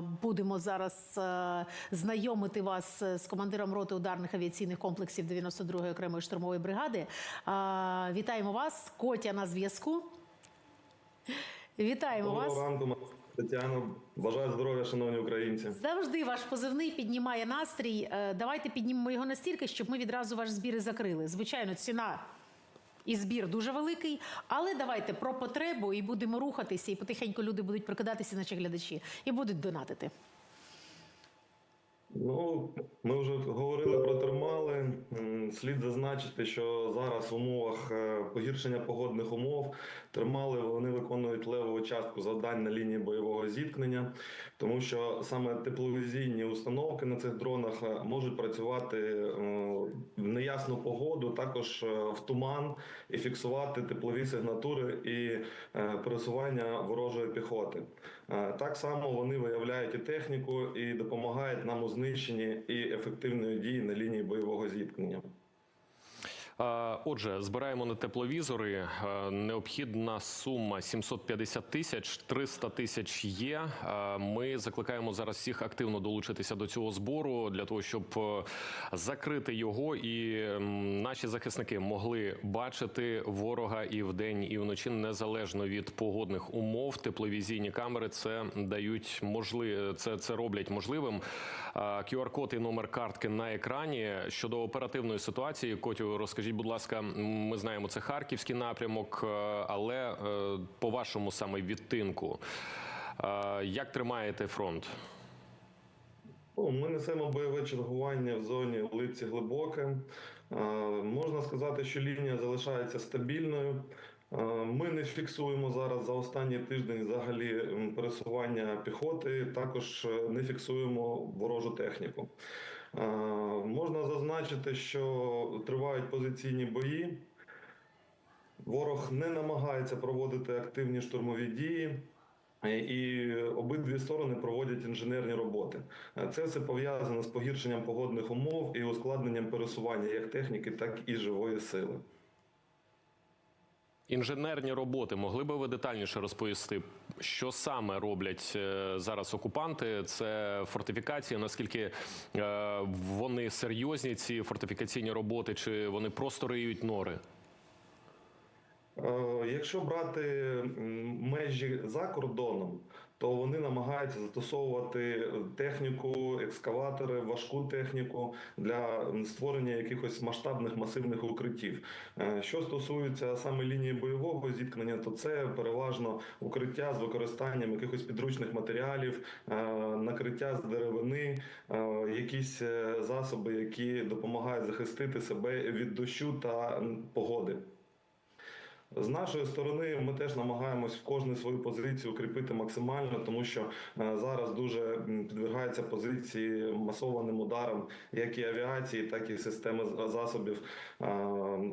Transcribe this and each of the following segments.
Будемо зараз е, знайомити вас з командиром роти ударних авіаційних комплексів 92-ї окремої штурмової бригади. Е, Вітаємо вас, Котя на зв'язку. Вітаємо вас. Доброго ранку, Марина, Тетяно. Бажаю здоров'я, шановні українці. Завжди ваш позивний піднімає настрій. Е, Давайте піднімемо його настільки, щоб ми відразу ваш збір і закрили. Звичайно, ціна і збір дуже великий, але давайте про потребу і будемо рухатися, і потихеньку люди будуть прикидатися, наші глядачі, і будуть донатити. Ну, ми вже говорили про термали. Слід зазначити, що зараз в умовах е, погіршення погодних умов термали вони виконують левову частку завдань на лінії бойового зіткнення, тому що саме тепловізійні установки на цих дронах е, можуть працювати е, в неясну погоду, також в туман і фіксувати теплові сигнатури і пересування ворожої піхоти. Так само вони виявляють і техніку і допомагають нам у знищенні і ефективної дії на лінії бойового зіткнення. Отже, збираємо на тепловізори. Е, Необхідна сума 750 тисяч, 300 тисяч є. Е, Ми закликаємо зараз всіх активно долучитися до цього збору для того, щоб е, закрити його, і наші захисники могли бачити ворога і вдень, і вночі, незалежно від погодних умов. Тепловізійні камери це дають можливі, це, це роблять можливим. Е, QR-код і номер картки на екрані щодо оперативної ситуації. Котю, розкажіть, будь ласка, ми знаємо, це харківський напрямок, е, але е, по вашому саме відтинку, е, як тримаєте фронт? Ми несемо бойове чергування в зоні Липці Глибоке. Можна сказати, що лінія залишається стабільною. Ми не фіксуємо зараз за останній тиждень взагалі пересування піхоти, також не фіксуємо ворожу техніку. Е, Можна зазначити, що тривають позиційні бої. Ворог не намагається проводити активні штурмові дії. І обидві сторони проводять інженерні роботи. Це все пов'язано з погіршенням погодних умов і ускладненням пересування як техніки, так і живої сили. Інженерні роботи могли би ви детальніше розповісти, що саме роблять е, зараз окупанти? Це фортифікації. Наскільки е, вони серйозні, ці фортифікаційні роботи, чи вони просто риють нори? Е, Якщо брати межі за кордоном, то вони намагаються застосовувати техніку, екскаватори, важку техніку для створення якихось масштабних масивних укриттів. Е, Що стосується саме лінії бойового зіткнення, то це переважно укриття з використанням якихось підручних матеріалів, е, накриття з деревини, е, якісь е, засоби, які допомагають захистити себе від дощу та погоди. З нашої сторони ми теж намагаємось в кожну свою позицію укріпити максимально, тому що е, зараз дуже підвергається позиції масованим ударам, як і авіації, так і системи засобів е,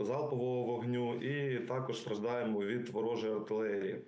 залпового вогню, і також страждаємо від ворожої артилерії.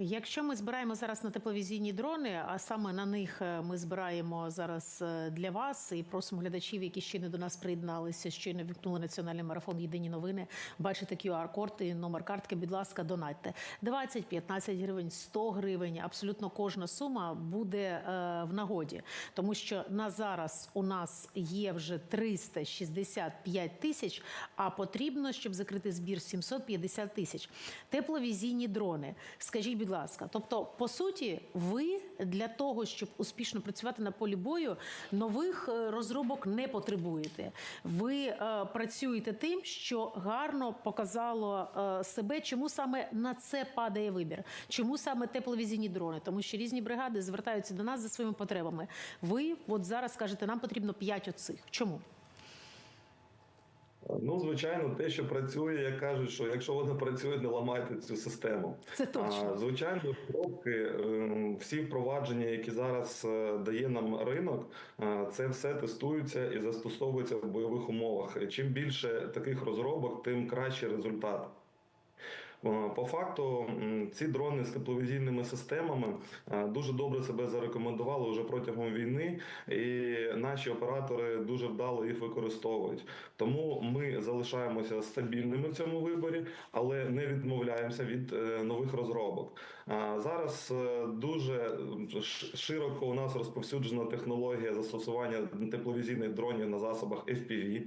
Якщо ми збираємо зараз на тепловізійні дрони, а саме на них е, ми збираємо зараз е, для вас і просимо глядачів, які ще не до нас приєдналися, щойно вікнули національний марафон Єдині новини. Бачите QR-код і номер картки. Будь ласка, донатьте 20, 15 гривень, 100 гривень. Абсолютно кожна сума буде е, в нагоді, тому що на зараз у нас є вже 365 тисяч, а потрібно, щоб закрити збір 750 тисяч. Тепловізійні дрони. Скажіть, будь ласка, тобто, по суті, ви для того, щоб успішно працювати на полі бою, нових е, розробок не потребуєте. Ви е, працюєте тим, що гарно показало е, себе. Чому саме на це падає вибір? Чому саме тепловізійні дрони? Тому що різні бригади звертаються до нас за своїми потребами. Ви от зараз кажете, нам потрібно 5 оцих. Чому? Ну, звичайно, те, що працює, як кажуть, що якщо воно працює, не ламайте цю систему. Це точно. А, Звичайно, коробки, ем, всі впровадження, які зараз е, дає нам ринок, е, це все тестується і застосовується в бойових умовах. Чим більше таких розробок, тим кращий результат. Е, По факту ці дрони з тепловізійними системами е, дуже добре себе зарекомендували вже протягом війни, і наші оператори дуже вдало їх використовують. Тому ми залишаємося стабільними в цьому виборі, але не відмовляємося від е, нових розробок. Зараз дуже широко у нас розповсюджена технологія застосування тепловізійних дронів на засобах FPV.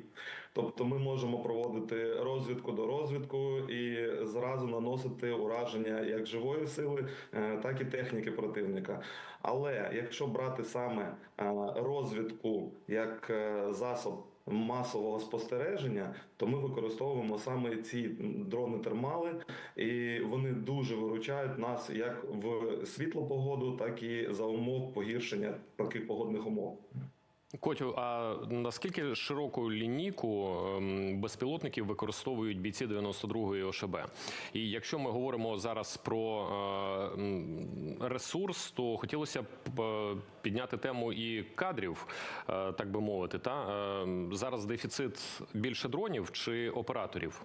Тобто ми можемо проводити розвідку до розвідку і зразу наносити ураження як живої сили, е, так і техніки противника. Але якщо брати саме е, розвідку як е, засоб масового спостереження, то ми використовуємо саме ці дрони термали, і вони дуже виручають нас як в світлу погоду, так і за умов погіршення таких погодних умов. Котю, а наскільки широку лінійку ем, безпілотників використовують бійці 92-ї ОШБ? І якщо ми говоримо зараз про е, ресурс, то хотілося б е, підняти тему і кадрів, е, так би мовити. Та Е, зараз дефіцит більше дронів чи операторів?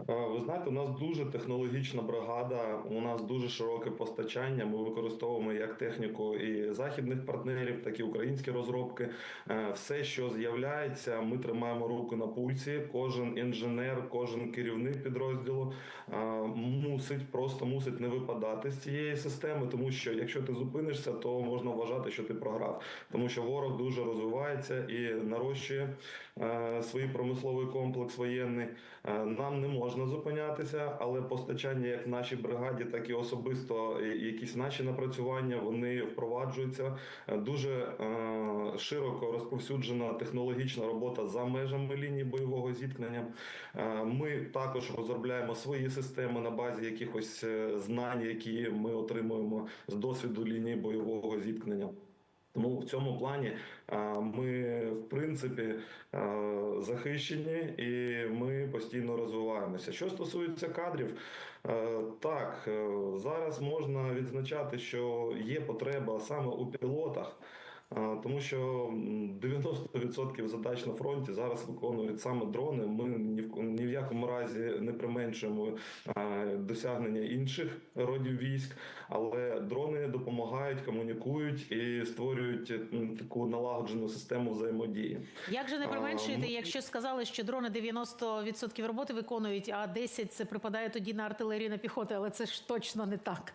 Е, Ви знаєте, у нас дуже технологічна бригада, у нас дуже широке постачання. Ми використовуємо як техніку і західних партнерів, так і українські розробки. Е, Все, що з'являється, ми тримаємо руку на пульсі. Кожен інженер, кожен керівник підрозділу е, мусить просто мусить не випадати з цієї системи, тому що якщо ти зупинишся, то можна вважати, що ти програв, тому що ворог дуже розвивається і нарощує свій промисловий комплекс воєнний. Е, Нам не можна зупинятися, але постачання як в нашій бригаді, так і особисто е, якісь наші напрацювання вони впроваджуються. Е, Дуже е, широко розповсюджена технологічна робота за межами лінії бойового зіткнення. Е, Ми також розробляємо свої системи на базі якихось е, знань, які ми отримуємо з досвіду лінії бойового зіткнення. Тому в цьому плані ми в принципі захищені і ми постійно розвиваємося. Що стосується кадрів, так е, зараз можна відзначати, що є потреба саме у пілотах. А, Тому що м, 90% задач на фронті зараз виконують саме дрони. Ми ні в ні в якому разі не применшуємо досягнення інших родів військ, але дрони допомагають, комунікують і створюють таку налагоджену систему взаємодії. Як же не применшуєте, ми- якщо сказали, що дрони 90% роботи виконують, а 10% це припадає тоді на артилерію на піхоту, але це ж точно не так.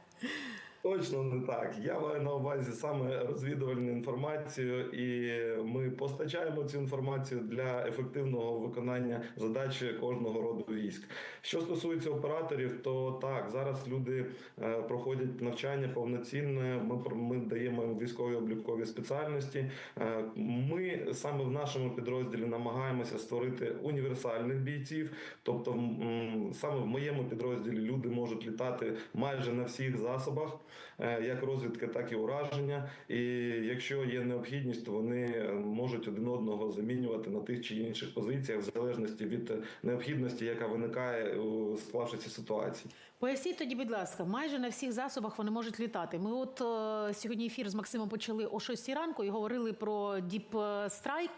Точно не так. Я маю на увазі саме розвідувальну інформацію, і ми постачаємо цю інформацію для ефективного виконання задач кожного роду військ. Що стосується операторів, то так зараз люди е, проходять навчання повноцінне. Ми ми даємо військові облікові спеціальності. Е, Ми саме в нашому підрозділі намагаємося створити універсальних бійців. Тобто, саме в моєму підрозділі люди можуть літати майже на всіх засобах, як розвідки, так і ураження. І якщо є необхідність, то вони е, можуть один одного замінювати на тих чи інших позиціях, в залежності від е, необхідності, яка виникає у склавшися ситуації. Поясніть тоді, будь ласка, майже на всіх засобах вони можуть літати. Ми от е, сьогодні ефір з Максимом почали о 6 ранку і говорили про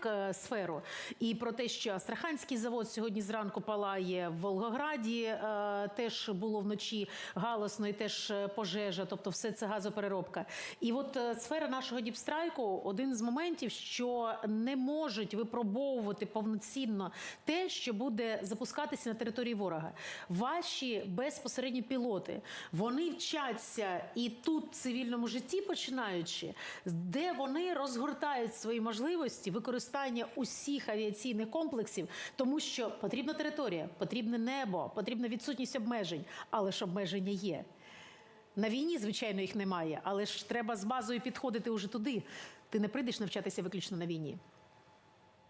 е, сферу і про те, що Астраханський завод сьогодні зранку палає в Волгограді. Е, теж було вночі галосно і теж е, пожежа, тобто все це газопереробка. І от е, сфера нашого діпстрайку один з моментів, що не можуть випробовувати повноцінно те, що буде запускатися на території ворога. Ваші безпосередні пілоти вони вчаться і тут, в цивільному житті, починаючи, де вони розгортають свої можливості використання усіх авіаційних комплексів, тому що потрібна територія, потрібне небо, потрібна відсутність обмежень, але ж обмеження є. На війні, звичайно, їх немає, але ж треба з базою підходити уже туди. Ти не прийдеш навчатися виключно на війні.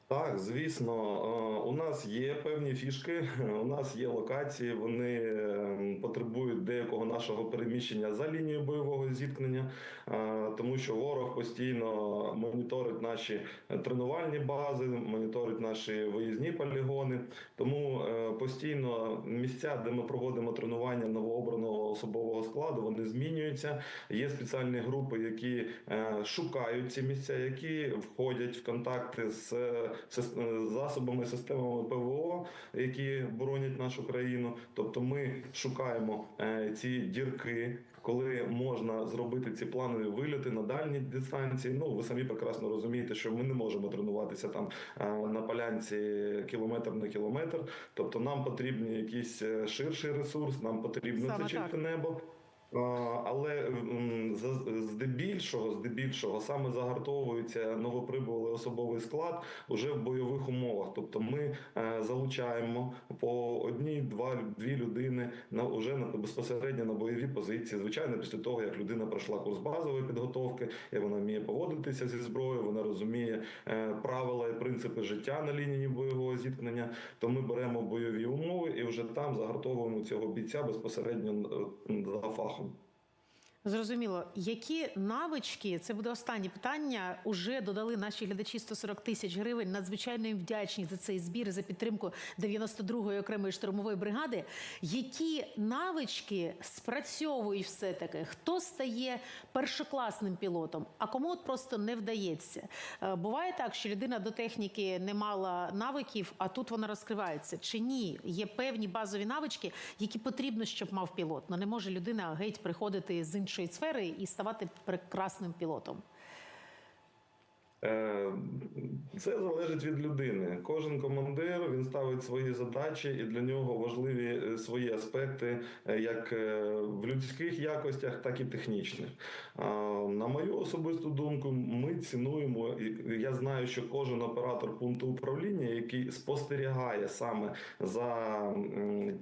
Так, звісно, Е, у нас є певні фішки, у нас є локації, вони е, потребують деякого нашого переміщення за лінією бойового зіткнення, е, тому що ворог постійно моніторить наші тренувальні бази, моніторить наші виїзні полігони. Тому е, постійно місця, де ми проводимо тренування новообраного особового складу, вони змінюються. Є спеціальні групи, які е, шукають ці місця, які входять в контакти з е, засобами, системами ПВО, які боронять нашу країну. Тобто, ми шукаємо е, ці дірки. Коли можна зробити ці планові вильоти на дальні дистанції, ну ви самі прекрасно розумієте, що ми не можемо тренуватися там е, на полянці кілометр на кілометр. Тобто нам потрібні якийсь е, ширший ресурс, нам потрібно Саме це чисте небо. Але здебільшого, здебільшого саме загартовується новоприбулий особовий склад уже в бойових умовах. Тобто ми е, залучаємо по одній, два, дві людини на уже на безпосередньо на бойові позиції. Звичайно, після того як людина пройшла курс базової підготовки, як вона вміє поводитися зі зброєю, вона розуміє е, правила і принципи життя на лінії бойового зіткнення. То ми беремо бойові умови і вже там загартовуємо цього бійця безпосередньо е, за фахом. Зрозуміло, які навички це буде останнє питання. Уже додали наші глядачі 140 тисяч гривень. Надзвичайно їм вдячні за цей збір за підтримку 92-ї окремої штурмової бригади. Які навички спрацьовують все таки? Хто стає першокласним пілотом, а кому от просто не вдається? Е, Буває так, що людина до техніки не мала навиків, а тут вона розкривається. Чи ні? Є певні базові навички, які потрібно, щоб мав пілот. Ну не може людина геть приходити з іншої сфери і ставати прекрасним пілотом. Е, Це залежить від людини. Кожен командир він ставить свої задачі, і для нього важливі е, свої аспекти, е, як в людських якостях, так і технічних. На мою особисту думку, ми цінуємо. і Я знаю, що кожен оператор пункту управління, який спостерігає саме за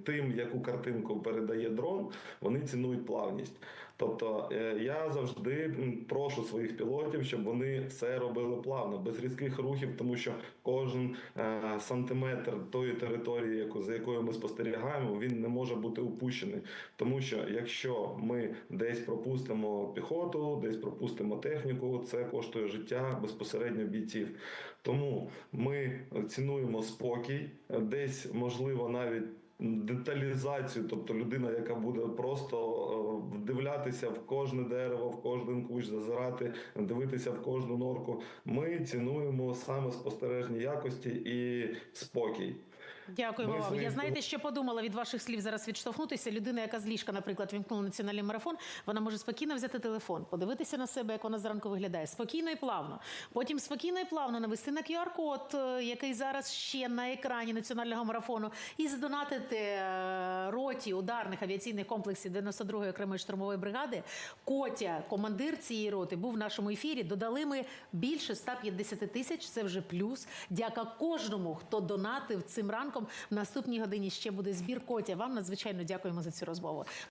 тим, яку картинку передає дрон, вони цінують плавність. Тобто е, я завжди прошу своїх пілотів, щоб вони все робили плавно, без різких рухів, тому що кожен е, сантиметр тої території, яку за якою ми спостерігаємо, він не може бути упущений. Тому що якщо ми десь пропустимо піхоту, десь пропустимо техніку, це коштує життя безпосередньо бійців. Тому ми цінуємо спокій, десь можливо навіть деталізацію, тобто людина, яка буде просто е, вдивлятися в кожне дерево, в кожен кущ, зазирати, дивитися в кожну норку. Ми цінуємо саме спостережні якості і спокій. Дякуємо вам. Я знаєте, що подумала від ваших слів зараз відштовхнутися. Людина, яка з ліжка, наприклад, вімкнула національний марафон, вона може спокійно взяти телефон, подивитися на себе, як вона зранку виглядає, спокійно і плавно. Потім спокійно і плавно навести на QR-код, е, який зараз ще на екрані національного марафону, і задонатити е, роті ударних авіаційних комплексів 92-ї окремої штурмової бригади. Котя, командир цієї роти, був в нашому ефірі. Додали ми більше 150 тисяч. Це вже плюс. Дяка кожному, хто донатив цим ранком. В наступній годині ще буде збір. Котя, вам надзвичайно дякуємо за цю розмову.